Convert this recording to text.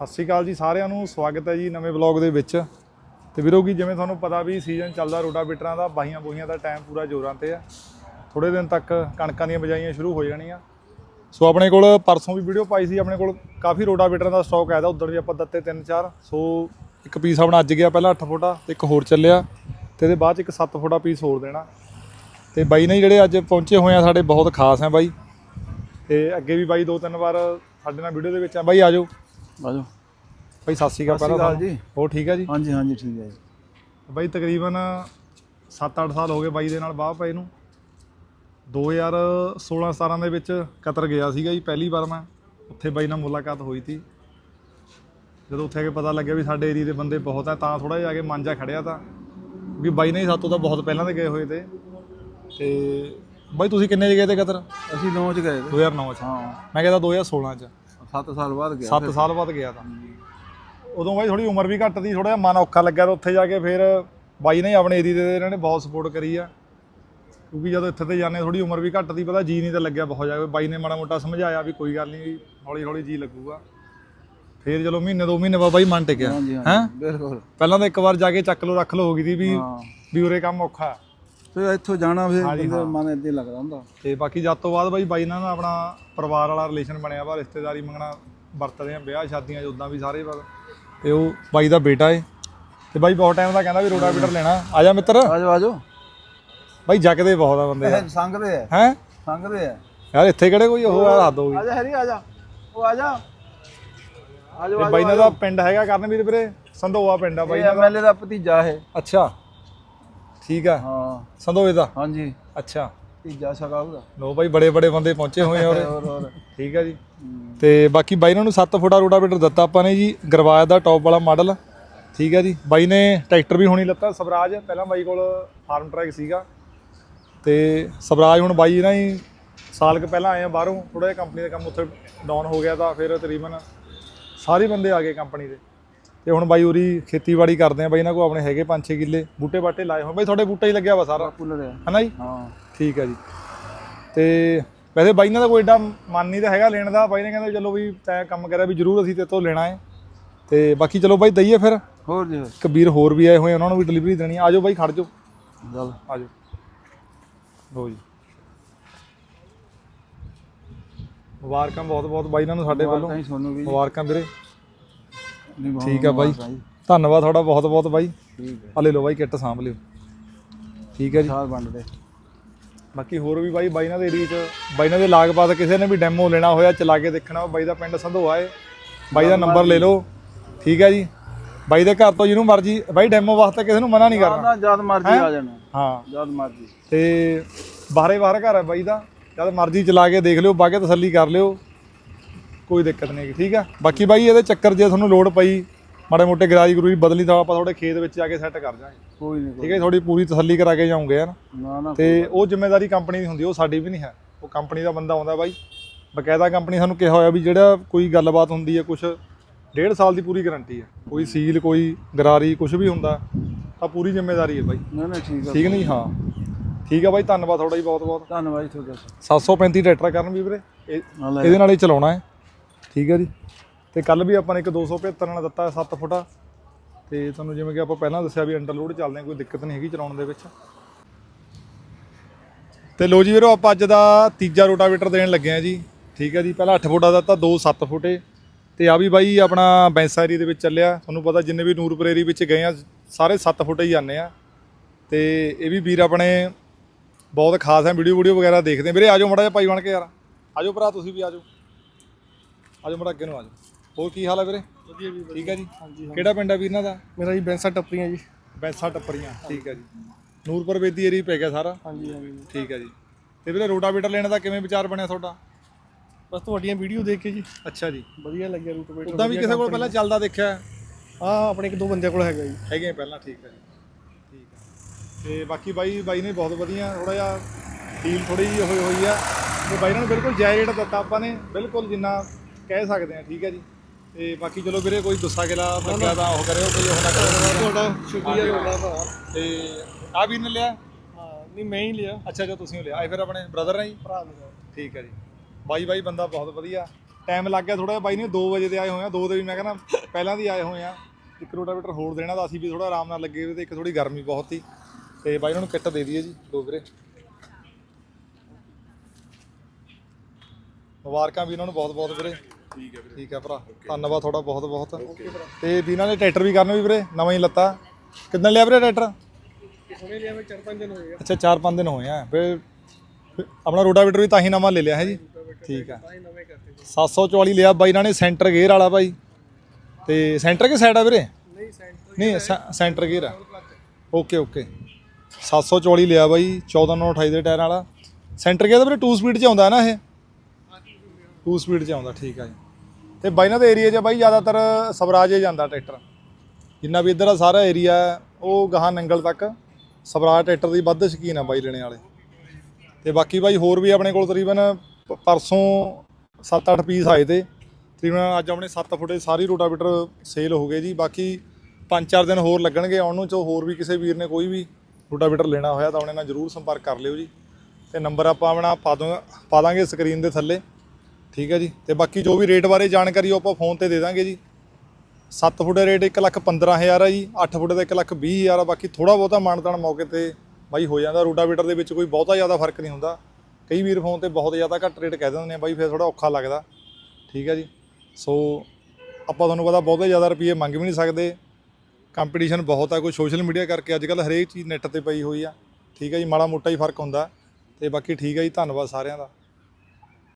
ਸਤਿ ਸ਼੍ਰੀ ਅਕਾਲ ਜੀ ਸਾਰਿਆਂ ਨੂੰ, ਸਵਾਗਤ ਹੈ ਜੀ ਨਵੇਂ ਵਲੌਗ ਦੇ ਵਿੱਚ। ਤੇ ਵੀਰੋ ਕੀ ਜਿਵੇਂ ਤੁਹਾਨੂੰ ਪਤਾ ਵੀ ਸੀਜ਼ਨ ਚੱਲਦਾ ਰੋਟਾਵੇਟਰਾਂ ਦਾ, ਬਾਹੀਆਂ ਬੋਹੀਆਂ ਦਾ ਟਾਈਮ ਪੂਰਾ ਜ਼ੋਰਾਂ ਤੇ ਆ। ਥੋੜੇ ਦਿਨ ਤੱਕ ਕਣਕਾਂ ਦੀਆਂ ਬਜਾਈਆਂ ਸ਼ੁਰੂ ਹੋ ਜਾਣੀਆਂ। ਸੋ ਆਪਣੇ ਕੋਲ ਪਰਸੋਂ ਵੀ ਵੀਡੀਓ ਪਾਈ ਸੀ, ਆਪਣੇ ਕੋਲ ਕਾਫੀ ਰੋਟਾਵੇਟਰਾਂ ਦਾ ਸਟਾਕ ਆਇਆ ਦਾ ਉਦੋਂ ਵੀ ਆਪਾਂ ਦਿੱਤੇ ਤਿੰਨ ਚਾਰ। ਸੋ ਇੱਕ ਪੀਸ ਆਪਣਾ ਅੱਜ ਗਿਆ ਪਹਿਲਾਂ 8 ਫੁੱਟਾ, ਤੇ ਇੱਕ ਹੋਰ ਚੱਲਿਆ, ਤੇ ਇਹਦੇ ਬਾਅਦ ਚ ਇੱਕ 7 ਫੁੱਟਾ ਪੀਸ ਹੋਰ ਦੇਣਾ। ਤੇ ਬਾਈ ਨੇ ਜਿਹੜੇ ਅੱਜ ਪਹੁੰਚੇ ਹੋਏ ਆ ਸਾਡੇ ਬਹੁਤ ਖਾਸ ਆ ਬਾਈ। ਤੇ ਅੱਗੇ ਵੀ ਬਾਈ ਦੋ ਤਿੰਨ ਵਾਰ ਸਾਡੇ ਨਾਲ ਵੀਡੀਓ ਦੇ ਵਿੱਚ ਆ। ਬਾਈ ਆਜੋ ਆਜੋ ਬਾਈ ਸਤਿ ਸ਼੍ਰੀ ਅਕਾਲ ਸਤਿ ਸ਼੍ਰੀ ਪਹਿਲਾਂ ਅਕਾਲ ਤੁਹਾਨੂੰ। ਜੀ। ਹੋਰ ਠੀਕ ਹੈ ਜੀ? ਹਾਂਜੀ ਹਾਂਜੀ ਠੀਕ ਹੈ ਜੀ। ਬਾਈ ਤਕਰੀਬਨ 7-8 ਸਾਲ ਹੋ ਗਏ ਬਾਈ ਦੇ ਨਾਲ ਬਾਹ ਪਏ ਨੂੰ। 2016-17 ਦੇ ਵਿੱਚ ਕਤਰ ਗਿਆ ਸੀਗਾ ਜੀ ਪਹਿਲੀ ਵਾਰ ਮੈਂ। ਉੱਥੇ ਬਾਈ ਨਾਲ ਮੁਲਾਕਾਤ ਹੋਈ ਸੀ ਜਦੋਂ ਉੱਥੇ ਆ ਕੇ ਪਤਾ ਲੱਗਿਆ ਵੀ ਸਾਡੇ ਏਰੀਏ ਦੇ ਬੰਦੇ ਬਹੁਤ ਆ ਤਾਂ ਥੋੜਾ ਜਿਹਾ ਆ ਕੇ ਮਨ ਜਾ ਖੜਿਆ ਤਾਂ। ਵੀ ਬਾਈ ਨੇ ਸਾਤੋਂ ਤਾਂ ਬਹੁਤ ਪਹਿਲਾਂ ਦੇ ਗਏ ਹੋਏ ਤੇ। ਤੇ ਬਾਈ ਤੁਸੀਂ ਕਿੰਨੇ 'ਚ ਗਏ ਤੇ ਕਤਰ? ਅਸੀਂ ਨੌ ਚ ਗਏ ਤੇ। 2009 ਚ। ਹਾਂ। ਮੈਂ ਕਹਿੰਦਾ 2016 ਚ। 7 ਸਾਲ ਬਾਅਦ ਗਿਆ 7 ਸਾਲ ਬਾਅਦ ਗਿਆ ਤਾਂ। ਉਦੋਂ ਬਾਈ ਥੋੜੀ ਉਮਰ ਵੀ ਘੱਟ ਸੀ ਥੋੜਾ ਜਿਹਾ ਮਨ ਔਖਾ ਲੱਗਿਆ ਤਾਂ ਉੱਥੇ ਜਾ ਕੇ ਫਿਰ ਬਾਈ ਨੇ ਆਪਣੇ ਏਰੀਏ ਦੇ ਇਹਨਾਂ ਨੇ ਬਹੁਤ ਸਪੋਰਟ ਕਰੀ ਆ। ਕਿਉਂਕਿ ਜਦੋਂ ਇੱਥੇ ਤੇ ਜਾਂਦੇ ਥੋੜੀ ਉਮਰ ਵੀ ਘੱਟ ਸੀ ਪਤਾ ਜੀ ਨਹੀਂ ਤਾਂ ਲੱਗਿਆ ਬਹੁਤ ਜ਼ਿਆਦਾ। ਬਾਈ ਨੇ ਮਾੜਾ ਮੋਟਾ ਸਮਝਾਇਆ ਵੀ ਕੋਈ ਗੱਲ ਨਹੀਂ ਹੌਲੀ ਹੌਲੀ ਜੀ ਲੱਗੂਗਾ। ਫਿਰ ਚਲੋ ਮਹੀਨੇ ਦੋ ਮਹੀਨੇ ਬਾਅਦ ਬਾਈ ਮਨ ਟਿਕਿਆ। ਹੈਂ? ਬਿਲਕੁਲ। ਪਹਿਲਾਂ ਤਾਂ ਇੱਕ ਵਾਰ ਜਾ ਕੇ ਚੱਕ ਲੋ ਰੱਖ ਲੋ ਹੋ ਗਈ ਸੀ ਵੀ ਹਾਂ। ਵੀ ਉਰੇ ਕੰਮ ਔਖਾ। ਤੇ ਇੱਥੋਂ ਜਾਣਾ ਫਿਰ ਹਾਂਜੀ, ਹਾਂ। ਮਨ ਹੀ ਲੱਗਦਾ ਹੁੰਦਾ। ਤੇ ਬਾਕੀ ਜਦ ਤੋਂ ਬਾਅਦ ਬਾਈ ਬਾਈ ਨਾਲ ਨਾ ਆਪਣਾ ਪਰਿਵਾਰ ਵਾਲਾ ਰਿਲੇਸ਼ਨ ਬਣਿਆ ਵਾ ਰਿਸ਼ਤੇਦਾਰੀ ਮੰਗਣਾ ਵਰਤਦੇ ਆ ਵਿਆਹ ਸ਼ਾਦੀਆਂ 'ਚ ਉਦਾਂ ਵੀ ਸਾਰੇ ਵਾਰ ਤੇ ਉਹ ਬਾਈ ਦਾ ਬੇਟਾ ਏ। ਤੇ ਬਾਈ ਬਹੁਤ ਟਾਈਮ ਦਾ ਕਹਿੰਦਾ ਵੀ ਰੋਟਾਵੀਟਰ ਲੈਣਾ। ਆ ਜਾ ਮਿੱਤਰ। ਆਜੋ ਆਜੋ ਬਾਈ ਜੱਕਦੇ ਬਹੁਤ ਆ ਬੰਦੇ ਇਹ ਸੰਗਦੇ ਆ। ਹੈ? ਸੰਗਦੇ ਆ। ਯਾਰ ਇੱਥੇ ਕਿਹੜੇ ਕੋਈ ਉਹ ਆ ਹੱਦ ਹੋ ਗਈ। ਆਜਾ ਹਰੀ ਆਜਾ ਉਹ ਆਜਾ ਆਜੋ ਤੇ ਬਾਈ ਨਾਲ ਦਾ ਪਿੰਡ ਹੈਗਾ ਕਰਨਵੀਰ ਵੀਰੇ? ਸੰਧੋਆ ਪਿੰਡ ਆ ਬਾਈ ਇਹ ਐਮਐਲਏ ਦਾ। ਭਤੀਜਾ ਹੈ ਅੱਛਾ। ਠੀਕ ਆ? ਹਾਂ। ਸੰਧੋਏ ਦਾ? ਹਾਂਜੀ। ਅੱਛਾ। ਭਤੀਜਾ ਸਗਾ ਉਹਦਾ। ਲੋ ਬਾਈ ਬੜੇ ਬੜੇ ਬੰਦੇ ਪਹੁੰਚੇ ਹੋਏ ਆ ਹੋਰ ਹੋਰ। ਠੀਕ ਆ ਜੀ। ਤੇ ਬਾਕੀ ਬਾਈ ਇਹਨਾਂ ਨੂੰ 7 ਫੁੱਟਾ ਰੋਟਾਵੇਟਰ ਦਿੱਤਾ ਆਪਾਂ ਨੇ ਜੀ ਗਰਵਾਜ ਦਾ ਟੌਪ ਵਾਲਾ ਮਾਡਲ। ਠੀਕ ਆ ਜੀ। ਬਾਈ ਨੇ ਟਰੈਕਟਰ ਵੀ ਹੁਣੀ ਲੱਤਾ ਸਵਰਾਜ। ਪਹਿਲਾਂ ਬਾਈ ਕੋਲ ਫਾਰਮ ਟਰੈਕ ਸੀਗਾ। ਤੇ ਸਵਰਾਜ ਹੁਣ ਬਾਈ ਨਾ ਹੀ ਸਾਲ ਕੁ ਪਹਿਲਾਂ ਆਏ ਆ ਬਾਹਰੋਂ। ਥੋੜਾ ਜਿਹਾ ਕੰਪਨੀ ਦਾ ਕੰਮ ਉੱਥੇ ਡਾਊਨ ਹੋ ਗਿਆ ਤਾਂ ਫਿਰ ਤਕਰੀਬਨ ਸਾਰੇ ਬੰਦੇ ਆ ਗਏ ਕੰਪਨੀ ਦੇ। ਤੇ ਹੁਣ ਬਾਈ ਉਰੀ ਖੇਤੀਬਾੜੀ ਕਰਦੇ ਆ ਬਾਈ ਇਹਨਾਂ ਕੋ ਆਪਣੇ ਹੈਗੇ 5-6 ਕਿੱਲੇ ਬੂਟੇ ਬਾਟੇ ਲਾਏ ਹੋਏ ਬਾਈ ਤੁਹਾਡੇ ਬੂਟਾ ਹੀ ਲੱਗਿਆ ਵਾ ਸਾਰਾ? ਕੂਲਰ ਆ ਹਨਾ ਜੀ? ਹਾਂ। ਠੀਕ ਹੈ ਜੀ। ਤੇ ਵੈਸੇ ਬਾਈ ਨਾਲ ਤਾਂ ਕੋਈ ਏਡਾ ਮਨ ਨਹੀਂ ਤਾਂ ਹੈਗਾ ਲੈਣ ਦਾ। ਬਾਈ ਨੇ ਕਹਿੰਦਾ ਚਲੋ ਵੀ ਤੈਂ ਕੰਮ ਕਰਿਆ ਵੀ ਜ਼ਰੂਰ ਅਸੀਂ ਤੇਰੇ ਤੋਂ ਲੈਣਾ ਹੈ। ਤੇ ਬਾਕੀ ਚਲੋ ਬਾਈ ਦਈਏ ਫਿਰ। ਹੋਰ ਜੀ ਹੋਰ। ਕਬੀਰ ਹੋਰ ਵੀ ਆਏ ਹੋਏ ਉਹਨਾਂ ਨੂੰ ਵੀ ਡਿਲੀਵਰੀ ਦੇਣੀ ਆ। ਆਜੋ ਬਾਈ ਖੜ ਜਾਓ। ਚੱਲ। ਆਜੋ। ਲੋ ਜੀ। ਮੁਬਾਰਕਾਂ ਬਹੁਤ ਬਹੁਤ ਬਾਈ ਇਹਨਾਂ ਨੂੰ ਸਾਡੇ ਵੱਲੋਂ। ਨਹੀਂ ਤੁਹਾਨੂੰ ਵੀ। ਮੁਬਾਰਕਾਂ ਵੀਰੇ। ਠੀਕ ਆ ਬਾਈ। ਧੰਨਵਾਦ ਤੁਹਾਡਾ ਬਹੁਤ ਬਹੁਤ ਬਾਈ। ਠੀਕ ਹੈ ਆ ਲੈ ਲਓ ਬਾਈ ਕਿੱਟ ਸਾਂਭ ਲਿਓ। ਠੀਕ ਹੈ ਜੀ। ਸਾਲ ਵੰਡਦੇ ਬਾਕੀ ਹੋਰ ਵੀ ਬਾਈ ਬਾਈ ਨਾਲ ਦੇ ਏਰੀਏ 'ਚ ਬਾਈ ਨਾਲ ਦੇ ਲਾਗ ਪਾਸ ਕਿਸੇ ਨੇ ਵੀ ਡੈਮੋ ਲੈਣਾ ਹੋਇਆ ਚਲਾ ਕੇ ਦੇਖਣਾ ਬਾਈ ਦਾ ਪਿੰਡ ਸੰਧੋਆ ਏ ਬਾਈ ਦਾ ਨੰਬਰ ਲੈ ਲਓ। ਠੀਕ ਹੈ ਜੀ। ਬਾਈ ਦੇ ਘਰ ਤੋਂ ਜਿਹਨੂੰ ਮਰਜ਼ੀ ਬਾਈ ਡੈਮੋ ਵਾਸਤੇ ਕਿਸੇ ਨੂੰ ਮਨਾ ਨਹੀਂ ਕਰਨਾ। ਜਦ ਮਰਜ਼ੀ ਆ ਜਾਣਾ। ਹਾਂ। ਜਦ ਮਰਜ਼ੀ। ਤੇ ਬਾਹਰੇ ਬਾਹਰ ਘਰ ਹੈ ਬਾਈ ਦਾ। ਜਦ ਮਰਜ਼ੀ ਚਲਾ ਕੇ ਦੇਖ ਲਿਓ ਬਾਕੀ ਤਸੱਲੀ ਕਰ ਲਿਓ। ਕੋਈ ਦਿੱਕਤ ਨਹੀਂ ਠੀਕ ਆ? ਬਾਕੀ ਬਾਈ ਇਹਦੇ ਚੱਕਰ ਜੇ ਤੁਹਾਨੂੰ ਲੋੜ ਪਈ ਮਾੜੇ ਮੋਟੇ ਗਰਾਜ ਗਰੂਜ ਬਦਲੀ ਤਾਂ ਆਪਾਂ ਤੁਹਾਡੇ ਖੇਤ ਵਿੱਚ ਜਾ ਕੇ ਸੈੱਟ ਕਰ ਜਾਾਂਗੇ। ਕੋਈ ਨਹੀਂ ਠੀਕ ਹੈ ਥੋੜੀ ਪੂਰੀ ਤਸੱਲੀ ਕਰਾ ਕੇ ਜਾਉਂਗੇ ਯਾਰ ਨਾ? ਨਾ ਤੇ ਉਹ ਜ਼ਿੰਮੇਵਾਰੀ ਕੰਪਨੀ ਦੀ ਹੁੰਦੀ ਉਹ ਸਾਡੀ ਵੀ ਨਹੀਂ ਹੈ। ਉਹ ਕੰਪਨੀ ਦਾ ਬੰਦਾ ਆਉਂਦਾ ਬਾਈ। ਬਕਾਇਦਾ ਕੰਪਨੀ ਸਾਨੂੰ ਕਿਹਾ ਹੋਇਆ ਵੀ ਜਿਹੜਾ ਕੋਈ ਗੱਲਬਾਤ ਹੁੰਦੀ ਹੈ ਕੁਝ ਡੇਢ ਸਾਲ ਦੀ ਪੂਰੀ ਗਾਰੰਟੀ ਹੈ। ਕੋਈ ਸੀਲ ਕੋਈ ਗਰਾਰੀ ਕੁਝ ਵੀ ਹੁੰਦਾ ਤਾਂ ਪੂਰੀ ਜ਼ਿੰਮੇਵਾਰੀ ਹੈ ਬਾਈ। ਨਾ ਨਾ ਠੀਕ ਆ। ਠੀਕ ਨਹੀਂ? ਹਾਂ। ਠੀਕ ਆ ਬਾਈ ਧੰਨਵਾਦ ਤੁਹਾਡਾ ਜੀ ਬਹੁਤ ਬਹੁਤ ਧੰਨਵਾਦ ਜੀ ਤੁਹਾਡਾ। 735 ਟਰੈਕਟਰ ਕਰਨ ਵੀ ਵੀਰੇ। ਇਹ- ਇਹਦੇ ਨਾਲ ਹੀ ਚਲਾਉਣਾ ਹੈ। ਠੀਕ ਹੈ ਜੀ। ਤੇ ਕੱਲ ਵੀ ਆਪਾਂ ਨੇ ਇੱਕ 275 ਨਾਲ ਦਿੱਤਾ 7 ਫੁੱਟਾ। ਤੇ ਤੁਹਾਨੂੰ ਜਿਵੇਂ ਕਿ ਆਪਾਂ ਪਹਿਲਾਂ ਦੱਸਿਆ ਵੀ ਅੰਡਰਲੋਡ ਚੱਲਦੇ ਆ, ਕੋਈ ਦਿੱਕਤ ਨਹੀਂ ਹੈਗੀ ਚਲਾਉਣ ਦੇ ਵਿੱਚ। ਤੇ ਲੋ ਜੀ ਵੀਰੋ, ਆਪਾਂ ਅੱਜ ਦਾ ਤੀਜਾ ਰੋਟਾਵੇਟਰ ਦੇਣ ਲੱਗੇ ਆ ਜੀ। ਠੀਕ ਹੈ ਜੀ, ਪਹਿਲਾਂ 8 ਫੁੱਟਾ ਦਾ ਤਾਂ 2 7 ਫੁੱਟੇ। ਤੇ ਆ ਵੀ ਬਾਈ ਆਪਣਾ ਬੈਂਸਾ ਦੇ ਵਿੱਚ ਚੱਲਿਆ। ਤੁਹਾਨੂੰ ਪਤਾ ਜਿੰਨੇ ਵੀ ਨੂਰਪਰੇਰੀ ਵਿੱਚ ਗਏ ਆ, ਸਾਰੇ 7 ਫੁੱਟ ਹੀ ਜਾਂਦੇ ਆ। ਤੇ ਇਹ ਵੀ ਵੀਰ ਆਪਣੇ ਬਹੁਤ ਖਾਸ ਹੈ ਵੀਡੀਓ ਵੀਡੀਓ ਵਗੈਰਾ ਦੇਖਦੇ ਆ। ਵੀਰੇ ਆਜੋ ਮੜਾ ਜਿਹਾ ਭਾਈ ਬਣ ਕੇ ਯਾਰ। ਆਜੋ ਭਰਾ, ਤੁਸੀਂ ਵੀ ਆਜੋ ਆਜੋ ਮੜਾ ਅੱਗੇ ਨੂੰ ਆਜੋ। ਹੋਰ ਕੀ ਹਾਲ ਹੈ ਵੀਰੇ? ਵਧੀਆ ਵੀ ਠੀਕ ਹੈ ਜੀ? ਕਿਹੜਾ ਪਿੰਡ ਹੈ ਵੀਰ ਇਹਨਾਂ ਦਾ? ਮੇਰਾ ਜੀ ਬੈਂਸਾ ਟੱਪਰੀਆਂ ਜੀ। ਬੈਂਸਾ ਟੱਪਰੀਆਂ ਠੀਕ ਹੈ ਜੀ। ਨੂਰਪੁਰ ਵੇਦੀ ਏਰੀਆ ਪੈ ਗਿਆ ਸਾਰਾ? ਹਾਂਜੀ ਹਾਂਜੀ। ਠੀਕ ਹੈ ਜੀ। ਤੇ ਵੀਰੇ ਰੋਟਾਵੇਟਰ ਲੈਣ ਦਾ ਕਿਵੇਂ ਵਿਚਾਰ ਬਣਿਆ ਤੁਹਾਡਾ? ਬਸ ਤੁਹਾਡੀਆਂ ਵੀਡੀਓ ਦੇਖ ਕੇ ਜੀ। ਅੱਛਾ ਜੀ। ਵਧੀਆ ਲੱਗਿਆ ਰੂਟ ਵੇਟ ਉਦਾਂ ਵੀ ਕਿਸੇ ਕੋਲ ਪਹਿਲਾਂ ਚੱਲਦਾ ਦੇਖਿਆ? ਆ ਆਪਣੇ ਇੱਕ ਦੋ ਬੰਦਿਆਂ ਕੋਲ ਹੈਗਾ ਜੀ। ਹੈਗੇ ਪਹਿਲਾਂ ਠੀਕ ਹੈ ਜੀ। ਠੀਕ ਹੈ ਤੇ ਬਾਕੀ ਬਾਈ ਬਾਈ ਨੇ ਬਹੁਤ ਵਧੀਆ ਥੋੜਾ ਜਿਹਾ ਡੀਲ ਥੋੜੀ ਜਿਹੀ ਹੋਈ ਹੋਈ ਆ। ਤੇ ਬਾਈ ਨਾਲ ਬਿਲਕੁਲ ਜਾਇਜ਼ ਰੇਟ ਦਿੱਤਾ ਆਪਾਂ ਨੇ। ਬਿਲਕੁਲ ਜਿੰਨਾ ਕਹਿ ਸਕਦੇ ਆ ਠੀਕ ਹੈ ਜੀ। ਤੇ ਬਾਕੀ ਚਲੋ ਵੀਰੇ ਕੋਈ ਗੁੱਸਾ ਗਿਲਾ ਲੱਗਿਆ ਤਾਂ ਉਹ ਕਰਿਓ ਕੋਈ ਉਹ ਨਾ ਕਰਿਓ। ਤੁਹਾਡਾ ਸ਼ੁਕਰੀਆ ਤੁਹਾਡਾ ਭਰਾ। ਤੇ ਆ ਵੀ ਨੇ ਲਿਆ? ਹਾਂ ਨਹੀਂ ਮੈਂ ਹੀ ਲਿਆ। ਅੱਛਾ ਜੋ ਤੁਸੀਂ ਲਿਆ। ਆਏ ਫਿਰ ਆਪਣੇ ਬ੍ਰਦਰ ਨੇ ਜੀ ਭਰਾ ਮੇਰਾ ਠੀਕ ਹੈ ਜੀ। ਬਾਈ ਬਾਈ ਬੰਦਾ ਬਹੁਤ ਵਧੀਆ। ਟਾਈਮ ਲੱਗ ਗਿਆ ਥੋੜਾ ਜਿਹਾ। ਬਾਈ ਨੇ 2 ਵਜੇ ਦੇ ਆਏ ਹੋਏ ਆ। 2 ਦੇ ਵੀ ਮੈਂ ਕਹਿੰਦਾ ਪਹਿਲਾਂ ਦੀ ਆਏ ਹੋਏ ਆ। ਇੱਕ ਰੋਟਾਵੇਟਰ ਹੋਰ ਦੇਣਾ ਤਾਂ ਅਸੀਂ ਵੀ ਥੋੜਾ ਆਰਾਮ ਨਾਲ ਲੱਗੇ ਤੇ ਇੱਕ ਥੋੜੀ ਗਰਮੀ ਬਹੁਤ ਸੀ। ਤੇ ਬਾਈ ਉਹਨਾਂ ਨੂੰ ਕਿੱਟ ਦੇ ਦਈਏ ਜੀ। ਦੋ ਵੀਰੇ। ਮੁਬਾਰਕਾਂ ਵੀ ਉਹਨਾਂ ਨੂੰ ਬਹੁਤ ਬਹੁਤ ਵੀਰੇ। ਠੀਕ ਹੈ ਵੀਰੇ। ਠੀਕ ਹੈ ਭਰਾ। ਧੰਨਵਾਦ ਤੁਹਾਡਾ ਬਹੁਤ ਬਹੁਤ। ਤੇ ਵੀ ਇਹਨਾਂ ਨੇ ਟਰੈਕਟਰ ਵੀ ਕਰਨਾ ਵੀ ਵੀਰੇ ਨਵਾਂ ਹੀ ਲੱਤਾ। ਕਿੰਨਾ ਲਿਆ ਵੀਰੇ ਟਰੈਕਟਰ? ਹੁਣੇ ਲਿਆ ਮੈਂ ਚਾਰ ਪੰਜ ਦਿਨ ਹੋਏ ਆ। ਅੱਛਾ 4-5 ਦਿਨ ਹੋਏ ਆ। ਫਿਰ ਫਿਰ ਆਪਣਾ ਰੋਟਾਵੇਟਰ ਵੀ ਤਾਂ ਹੀ ਨਵਾਂ ਲੈ ਲਿਆ ਹੈ ਜੀ। ਠੀਕ ਆ ਤਾਂ ਹੀ ਨਵੇਂ ਕਰਤੇ ਸੀ। 744 ਲਿਆ ਬਾਈ ਇਹਨਾਂ ਨੇ ਸੈਂਟਰ ਗੇਅਰ ਵਾਲਾ ਬਾਈ। ਤੇ ਸੈਂਟਰ ਕਿ ਸਾਈਡ ਆ ਵੀਰੇ? ਨਹੀਂ ਸੈਂਟਰ ਨਹੀਂ ਸੈਂਟਰ ਗੇਅਰ ਆ। Okay okay. 744 ਲਿਆ ਬਾਈ 1428 ਦੇ ਟਾਇਰਾਂ ਵਾਲਾ। ਸੈਂਟਰ ਗੇਅਰ ਦਾ ਵੀਰੇ 2 ਸਪੀਡ 'ਚ ਆਉਂਦਾ ਨਾ ਇਹ? 2 ਸਪੀਡ 'ਚ ਆਉਂਦਾ ਠੀਕ ਆ ਜੀ। ਤੇ ਬਾਈ ਇਹਨਾਂ ਦੇ ਏਰੀਆ 'ਚ ਬਾਈ ਜ਼ਿਆਦਾਤਰ ਸਵਰਾਜ ਜਾਂਦਾ ਟਰੈਕਟਰ। ਜਿੰਨਾ ਵੀ ਇੱਧਰ ਦਾ ਸਾਰਾ ਏਰੀਆ ਉਹ ਗਾਹਾਂ ਨੰਗਲ ਤੱਕ ਸਵਰਾਜ ਟਰੈਕਟਰ ਦੀ ਵੱਧ ਸ਼ਕੀਨ ਆ ਬਾਈ ਲੈਣੇ ਵਾਲੇ। ਤੇ ਬਾਕੀ ਬਾਈ ਹੋਰ ਵੀ ਆਪਣੇ ਕੋਲ ਤਕਰੀਬਨ ਪਰਸੋਂ 7-8 ਪੀਸ ਆਏ ਤੇ, ਤਕਰੀਬਨ ਅੱਜ ਆਪਣੇ 7 ਫੁੱਟੇ ਸਾਰੀ ਰੋਟਾਵੇਟਰ ਸੇਲ ਹੋ ਗਏ ਜੀ। ਬਾਕੀ 5-4 ਦਿਨ ਹੋਰ ਲੱਗਣਗੇ ਆਉਣ ਨੂੰ ਚੋ ਹੋਰ ਵੀ ਕਿਸੇ ਵੀਰ ਨੇ ਕੋਈ ਵੀ ਰੋਟਾਵੇਟਰ ਲੈਣਾ ਹੋਇਆ ਤਾਂ ਉਹਨੇ ਨਾਲ ਜਰੂਰ ਸੰਪਰਕ ਕਰ ਲਿਓ ਜੀ। ਤੇ ਨੰਬਰ ਆਪਾਂ ਆਪਣਾ ਪਾ ਦੂੰਗਾ ਪਾ ਦਾਂਗੇ ਸਕਰੀਨ ਦੇ ਥੱਲੇ। ਠੀਕ ਹੈ ਜੀ। ਤੇ ਬਾਕੀ ਜੋ ਵੀ ਰੇਟ ਬਾਰੇ ਜਾਣਕਾਰੀ ਉਹ ਆਪਾਂ ਫੋਨ ਤੇ ਦੇ ਦਾਂਗੇ ਜੀ। 7 ਫੁੱਟ ਦਾ ਰੇਟ 1 ਲੱਖ 15000 ਆ ਜੀ 8 ਫੁੱਟ ਦਾ 1 ਲੱਖ 20000 ਆ। ਬਾਕੀ ਥੋੜਾ ਬਹੁਤਾ ਮਾਨਤਾਨ ਮੌਕੇ ਤੇ ਬਾਈ ਹੋ ਜਾਂਦਾ। ਰੋਟਾਵੇਟਰ ਦੇ ਵਿੱਚ ਕੋਈ ਬਹੁਤਾ ਜ਼ਿਆਦਾ ਫ਼ਰਕ ਨਹੀਂ ਹੁੰਦਾ। ਕਈ ਵੀਰ ਫੋਨ ਤੇ ਬਹੁਤ ਜ਼ਿਆਦਾ ਘੱਟ ਰੇਟ ਕਹਿ ਦਿੰਦੇ ਨੇ, ਬਾਈ ਫਿਰ ਥੋੜਾ ਔਖਾ ਲੱਗਦਾ। ਠੀਕ ਹੈ ਜੀ। ਸੋ ਆਪਾਂ ਤੁਹਾਨੂੰ ਪਤਾ ਬਹੁਤੇ ਜ਼ਿਆਦਾ ਰੁਪਏ ਮੰਗ ਵੀ ਨਹੀਂ ਸਕਦੇ। ਕੰਪੀਟੀਸ਼ਨ ਬਹੁਤ ਆ, ਕੋਈ ਸੋਸ਼ਲ ਮੀਡੀਆ ਕਰਕੇ ਅੱਜ ਕੱਲ ਹਰੇਕ ਚੀਜ਼ ਨੈੱਟ ਤੇ ਪਈ ਹੋਈ ਆ। ਠੀਕ ਹੈ ਜੀ, ਮਾੜਾ ਮੋਟਾ ਹੀ ਫ਼ਰਕ ਹੁੰਦਾ। ਤੇ ਬਾਕੀ ਠੀਕ ਹੈ ਜੀ, ਧੰਨਵਾਦ ਸਾਰਿਆਂ ਦਾ।